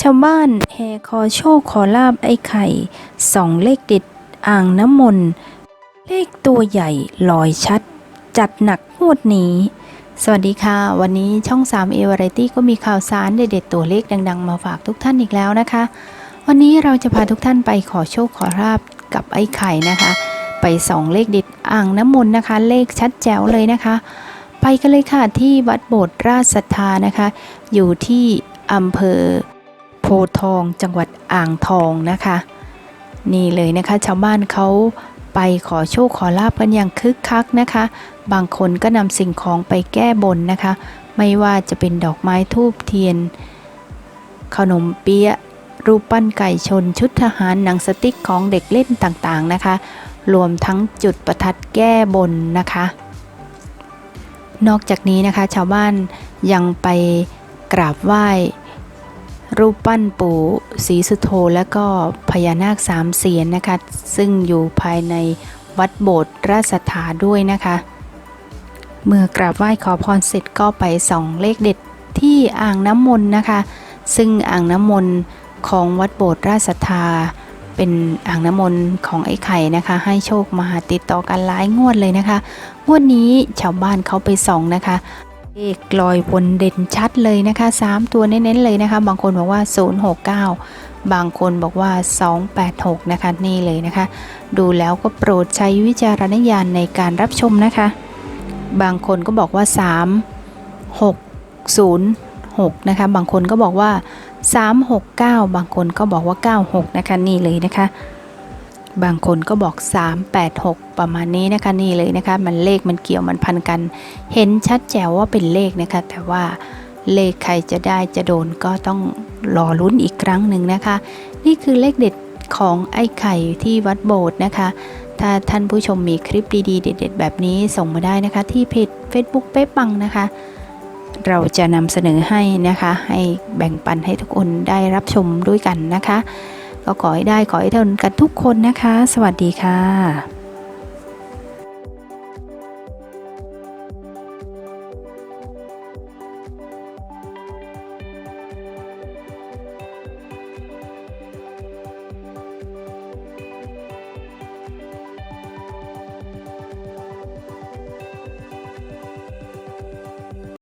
ชาวบ้านแห่ขอโชคขอลาบไอ้ไข่สองเลขเด็ดอ่างน้ำมนต์เลขตัวใหญ่ลอยชัด จัดหนักงวดนี้ สวัสดีค่ะ วันนี้ช่อง3เอวาไรตี้ก็มีข่าวสารเด็ดๆตัวเลขดังๆ มาฝากทุกท่านอีกแล้วนะคะ วันนี้เราจะพาทุกท่านไปขอโชคขอลาบกับไอ้ไข่นะคะ ไปสองเลขเด็ดอ่างน้ำมนต์นะคะ เลขชัดแจ๋วเลยนะคะ ไปกันเลยค่ะที่วัดโบสถ์ราชศรัทธานะคะ อยู่ที่อำเภอ ทองจังหวัดอ่างทองนะคะ นี่เลยนะคะชาวบ้านเขาไปขอโชคขอลาบกันอย่างคึกคักนะคะ บางคนก็นำสิ่งของไปแก้บนนะคะ ไม่ว่าจะเป็นดอกไม้ทูบเทียน ขนมเปี๊ยะรูปปั้นไก่ชนชุดทหารหนังสติ๊กของเด็กเล่นต่างๆนะคะ รวมทั้งจุดประทัดแก้บนนะคะ นอกจากนี้นะคะชาวบ้านยังไปกราบไหว้ รูปปั้นปู่ศรีสุโธและก็พญานาคสามเสียนนะคะ ซึ่งอยู่ภายในวัดโบสถ์ราชสัทธาด้วยนะคะ เมื่อกราบไหว้ขอพรเสร็จก็ไปส่องเลขเด็ดที่อ่างน้ำมนต์นะคะ ซึ่งอ่างน้ำมนต์ของวัดโบสถ์ราชสัทธาเป็นอ่างน้ำมนต์ของไอ้ไข่นะคะ ให้โชคมาติดต่อกันหลายงวดเลยนะคะ งวดนี้ชาวบ้านเขาไปส่องนะคะ เลขลอยบนเด่นชัดเลยนะคะ 3 ตัวเน้นๆเลยนะคะ บางคนบอกว่า 069 บางคนบอกว่า 286 นะคะ นี่เลยนะคะ ดูแล้วก็โปรดใช้วิจารณญาณในการรับชมนะคะ บางคนก็บอกว่า 3 6 0 6 นะคะ บางคนก็บอกว่า 369 บางคนก็บอกว่า 96 นะคะ นี่เลยนะคะ บางคนก็บอก 386 ประมาณนี้นะคะนี่เลยนะคะ มันเลขมันเกี่ยวมันพันกัน เห็นชัดแจ๋วว่าเป็นเลขนะคะ แต่ว่าเลขใครจะได้จะโดนก็ต้องรอลุ้นอีกครั้งหนึ่งนะคะ นี่คือเลขเด็ดของไอ้ไข่ที่วัดโบสถ์นะคะ ถ้าท่านผู้ชมมีคลิปดีๆ เด็ด ๆ แบบนี้ส่งมาได้นะคะ ที่เพจ Facebook เป๊ะปังนะคะ เราจะนำเสนอให้นะคะ ให้แบ่งปันให้ทุกคนได้รับชมด้วยกันนะคะ ก็ขอให้ได้ขอให้เท่ากันทุกคนนะคะ สวัสดีค่ะ